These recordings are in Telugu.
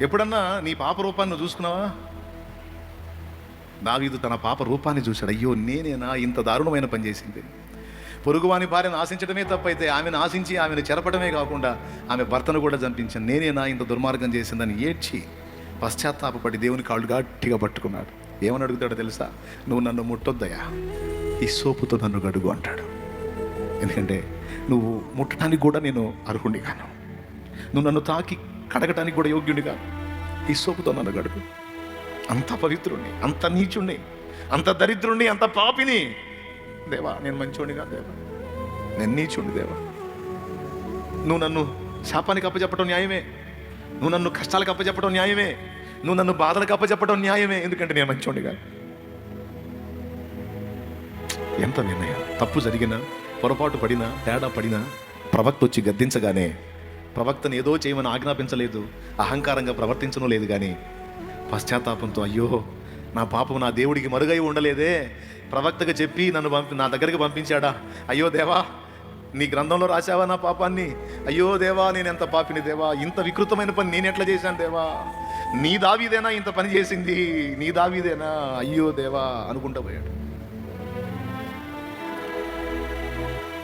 ఎప్పుడన్నా నీ పాప రూపాన్ని చూసుకున్నావా? దావీదు తన పాప రూపాన్ని చూశాడు. అయ్యో నేనేనా ఇంత దారుణమైన పని చేసింది? పొరుగువాని భార్యను ఆశించడమే తప్పైతే ఆమెను ఆశించి ఆమెను చెరపడమే కాకుండా ఆమె భర్తను కూడా చంపించాను. నేనేనా ఇంత దుర్మార్గం చేసిందని ఏడ్చి పశ్చాత్తాపడి దేవుని కాళ్ళు గట్టిగా పట్టుకున్నాడు. ఏమని అడుగుతాడో తెలుసా? నువ్వు నన్ను ముట్టొద్దయా ఈ సోపుతో నన్ను గడుగు అంటాడు. ఎందుకంటే నువ్వు ముట్టడానికి కూడా నేను అర్హుండి కాను. నువ్వు నన్ను తాకి కడగటానికి కూడా యోగ్యుడి కాదు ఈ సోపుతో నన్ను గడుపు అంత పవిత్రుణ్ణి అంత నీచుణ్ణి అంత దరిద్రుణ్ణి అంత పాపిని. దేవా నేను మంచోడిని కాదు దేవా. నేను నీచుండి దేవా. నువ్వు నన్ను శాపానికి అప్పచెప్పడం న్యాయమే. నువ్వు నన్ను కష్టాలకు అప్పచెప్పడం న్యాయమే. నువ్వు నన్ను బాధలకు అప్పచెప్పడం న్యాయమే. ఎందుకంటే నేను మంచోడిని కాదు ఎంత నిర్ణయం? తప్పు జరిగినా పొరపాటు పడినా తేడా పడినా ప్రవక్త వచ్చి గద్దించగానే ప్రవక్తను ఏదో చేయమని ఆజ్ఞాపించలేదు అహంకారంగా ప్రవర్తించడం లేదు కానీ పశ్చాత్తాపంతో అయ్యో నా పాపం నా దేవుడికి మరుగై ఉండలేదే. ప్రవక్తగా చెప్పి నన్ను పంపి నా దగ్గరికి పంపించాడా? అయ్యో దేవా నీ గ్రంథంలో రాశావా నా పాపాన్ని? అయ్యో దేవా నేను ఎంత పాపిని దేవా? ఇంత వికృతమైన పని నేను ఎట్లా చేశాను దేవా? నీ దావీదేనా ఇంత పని చేసింది? నీ దావీదేనా? అయ్యో దేవా అనుకుంటా పోయాడు.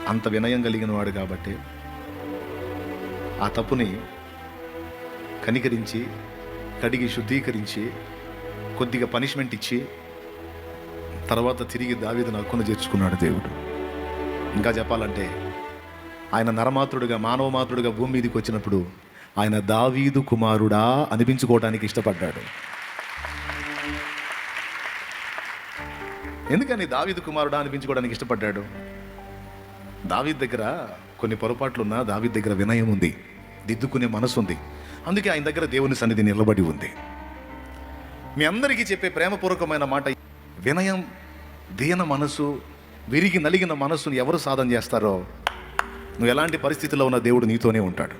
అంత వినయం కలిగిన వాడు కాబట్టి ఆ తప్పుని కనికరించి కడిగి శుద్ధీకరించి కొద్దిగా పనిష్మెంట్ ఇచ్చి తర్వాత తిరిగి దావీదును హక్కును చేర్చుకున్నాడు దేవుడు. ఇంకా చెప్పాలంటే ఆయన నరమాతృడుగా మానవ మాతృడుగా భూమి మీదకి వచ్చినప్పుడు ఆయన దావీదు కుమారుడా అనిపించుకోవడానికి ఇష్టపడ్డాడు. ఎందుకని దావీదు కుమారుడా అనిపించుకోవడానికి ఇష్టపడ్డాడు? దావీద్ దగ్గర కొన్ని పొరపాట్లున్నా దావి దగ్గర వినయం ఉంది. దిద్దుకునే మనసు ఉంది. అందుకే ఆయన దగ్గర దేవుని సన్నిధి నిలబడి ఉంది. మీ అందరికీ చెప్పే ప్రేమపూర్వకమైన మాట వినయం దీన మనసు విరిగి నలిగిన మనసును ఎవరు సాధన చేస్తారో నువ్వు ఎలాంటి పరిస్థితిలో ఉన్న దేవుడు నీతోనే ఉంటాడు.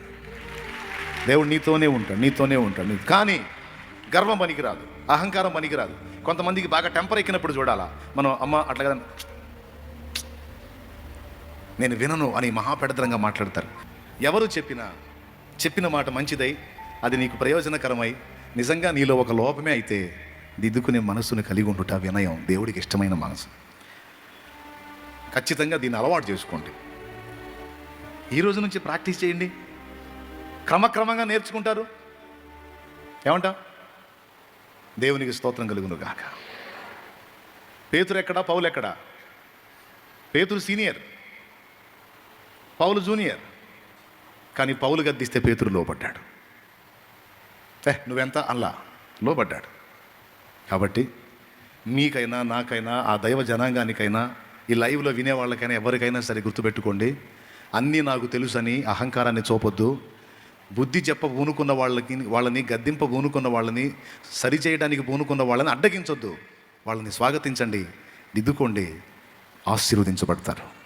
దేవుడు నీతోనే ఉంటాడు నీతోనే ఉంటాడు. కానీ గర్వం పనికిరాదు అహంకారం పనికిరాదు. కొంతమందికి బాగా టెంపర్ ఎక్కినప్పుడు చూడాలా మనం అమ్మ అట్లా కదా నేను వినను అని మహాపెడతరంగా మాట్లాడతారు. ఎవరు చెప్పినా చెప్పిన మాట మంచిదై అది నీకు ప్రయోజనకరమై నిజంగా నీలో ఒక లోపమే అయితే దిద్దుకునే మనస్సును కలిగి ఉండుట వినయం దేవుడికి ఇష్టమైన మనసు. ఖచ్చితంగా దీన్ని అలవాటు చేసుకోండి. ఈ రోజు నుంచి ప్రాక్టీస్ చేయండి. క్రమక్రమంగా నేర్చుకుంటారు. ఏమంటా దేవునికి స్తోత్రం కలుగును గాక పేతురు ఎక్కడా? పౌలు ఎక్కడా? పేతురు సీనియర్. పౌలు జూనియర్. కానీ పౌలు గద్దిస్తే పేతురు లోపడ్డాడు ఏ నువ్వెంత అల్లా లోపడ్డాడు కాబట్టి మీకైనా నాకైనా ఆ దైవ జనాంగానికైనా ఈ లైవ్లో వినేవాళ్ళకైనా ఎవరికైనా సరే గుర్తుపెట్టుకోండి. అన్నీ నాకు తెలుసని అహంకారాన్ని చూపొద్దు. బుద్ధి చెప్ప పూనుకున్న వాళ్ళకి వాళ్ళని గద్దింప పూనుకున్న వాళ్ళని సరిచేయడానికి పూనుకున్న వాళ్ళని అడ్డగించొద్దు. వాళ్ళని స్వాగతించండి దిద్దుకోండి ఆశీర్వదించబడతారు.